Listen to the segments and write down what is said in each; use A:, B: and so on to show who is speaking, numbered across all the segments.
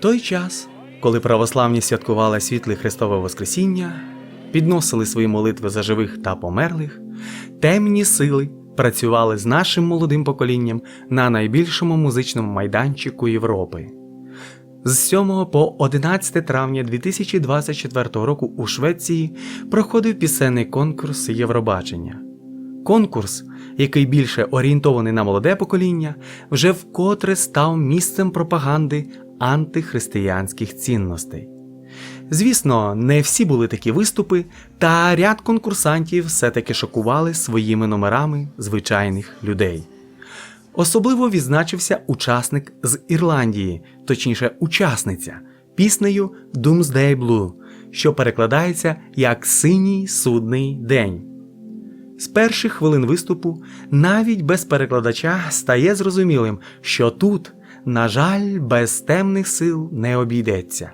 A: той час, коли православні святкували світле Христове Воскресіння, підносили свої молитви за живих та померлих, темні сили працювали з нашим молодим поколінням на найбільшому музичному майданчику Європи. З 7 по 11 травня 2024 року у Швеції проходив пісенний конкурс Євробачення. Конкурс, який більше орієнтований на молоде покоління, вже вкотре став місцем пропаганди антихристиянських цінностей. Звісно, не всі були такі виступи, та ряд конкурсантів все-таки шокували своїми номерами звичайних людей. Особливо відзначився учасник з Ірландії, точніше, учасниця, піснею Doomsday Blue, що перекладається як Синій судний день. З перших хвилин виступу, навіть без перекладача, стає зрозумілим, що тут, на жаль, без темних сил не обійдеться.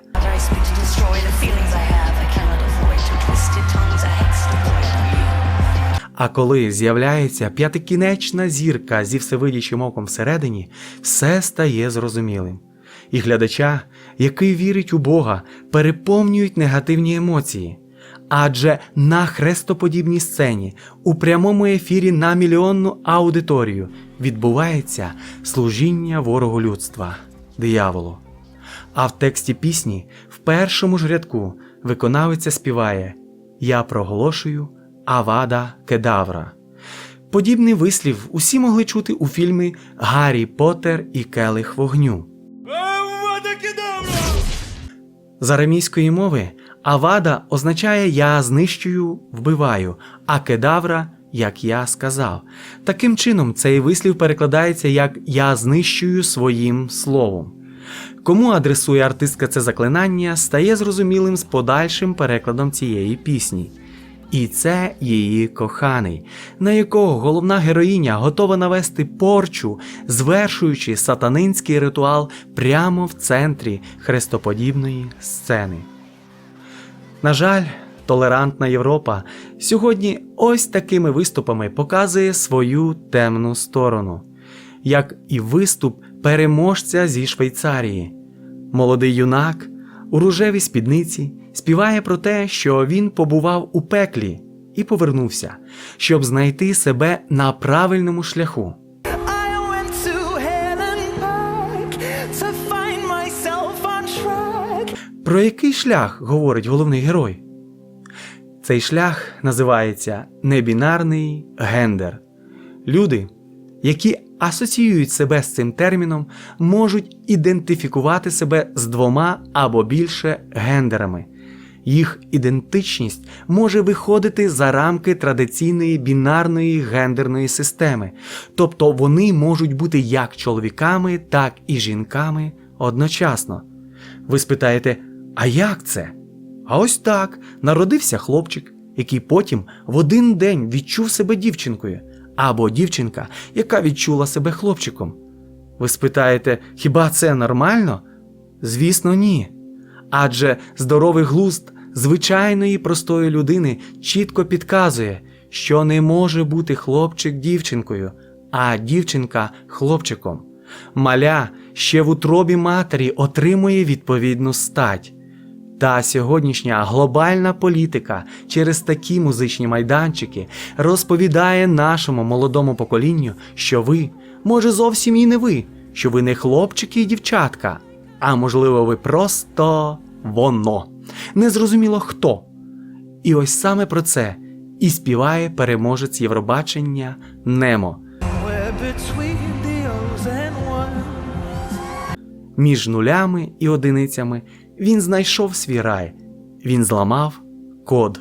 A: А коли з'являється п'ятикінечна зірка зі всевидячим оком всередині, все стає зрозумілим. І глядача, який вірить у Бога, переповнюють негативні емоції. Адже на хрестоподібній сцені у прямому ефірі на мільйонну аудиторію відбувається служіння ворогу людства дияволу. А в тексті пісні в першому ж рядку виконавиця співає Я проголошую Авада Кедавра. Подібний вислів усі могли чути у фільмі Гаррі Поттер і Келих вогню. З арамійської мови Авада означає Я знищую, вбиваю, а кедавра як я сказав. Таким чином, цей вислів перекладається як Я знищую своїм словом. Кому адресує артистка це заклинання, стає зрозумілим з подальшим перекладом цієї пісні. І це її коханий, на якого головна героїня готова навести порчу, звершуючи сатанинський ритуал прямо в центрі хрестоподібної сцени. На жаль, толерантна Європа сьогодні ось такими виступами показує свою темну сторону, як і виступ переможця зі Швейцарії. Молодий юнак у рожевій спідниці співає про те, що він побував у пеклі і повернувся, щоб знайти себе на правильному шляху. Про який шлях говорить головний герой? Цей шлях називається небінарний гендер. Люди, які асоціюють себе з цим терміном, можуть ідентифікувати себе з двома або більше гендерами. Їх ідентичність може виходити за рамки традиційної бінарної гендерної системи, тобто вони можуть бути як чоловіками, так і жінками одночасно. Ви спитаєте, а як це? А ось так народився хлопчик, який потім в один день відчув себе дівчинкою, або дівчинка, яка відчула себе хлопчиком. Ви спитаєте, хіба це нормально? Звісно, ні. Адже здоровий глузд звичайної простої людини чітко підказує, що не може бути хлопчик дівчинкою, а дівчинка хлопчиком. Маля ще в утробі матері отримує відповідну стать. Та сьогоднішня глобальна політика через такі музичні майданчики розповідає нашому молодому поколінню, що ви, може, зовсім і не ви, що ви не хлопчики і дівчатка, а можливо, ви просто воно. Незрозуміло хто. І ось саме про це і співає переможець Євробачення Немо. Між нулями і одиницями він знайшов свій рай, він зламав код.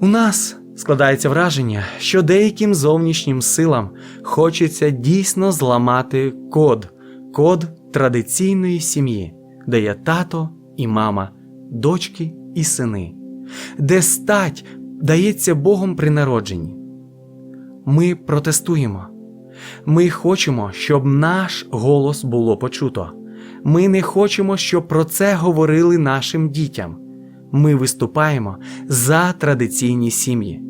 A: У нас складається враження, що деяким зовнішнім силам хочеться дійсно зламати код, код традиційної сім'ї, де є тато і мама, дочки і сини, де стать дається Богом при народженні. Ми протестуємо. Ми хочемо, щоб наш голос було почуто. Ми не хочемо, щоб про це говорили нашим дітям. Ми виступаємо за традиційні сім'ї.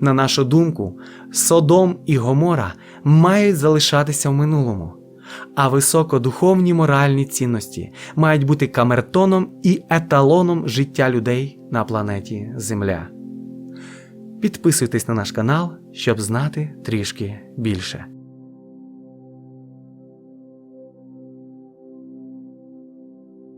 A: На нашу думку, Содом і Гомора мають залишатися в минулому. а високодуховні моральні цінності мають бути камертоном і еталоном життя людей на планеті Земля. Підписуйтесь на наш канал, щоб знати трішки більше.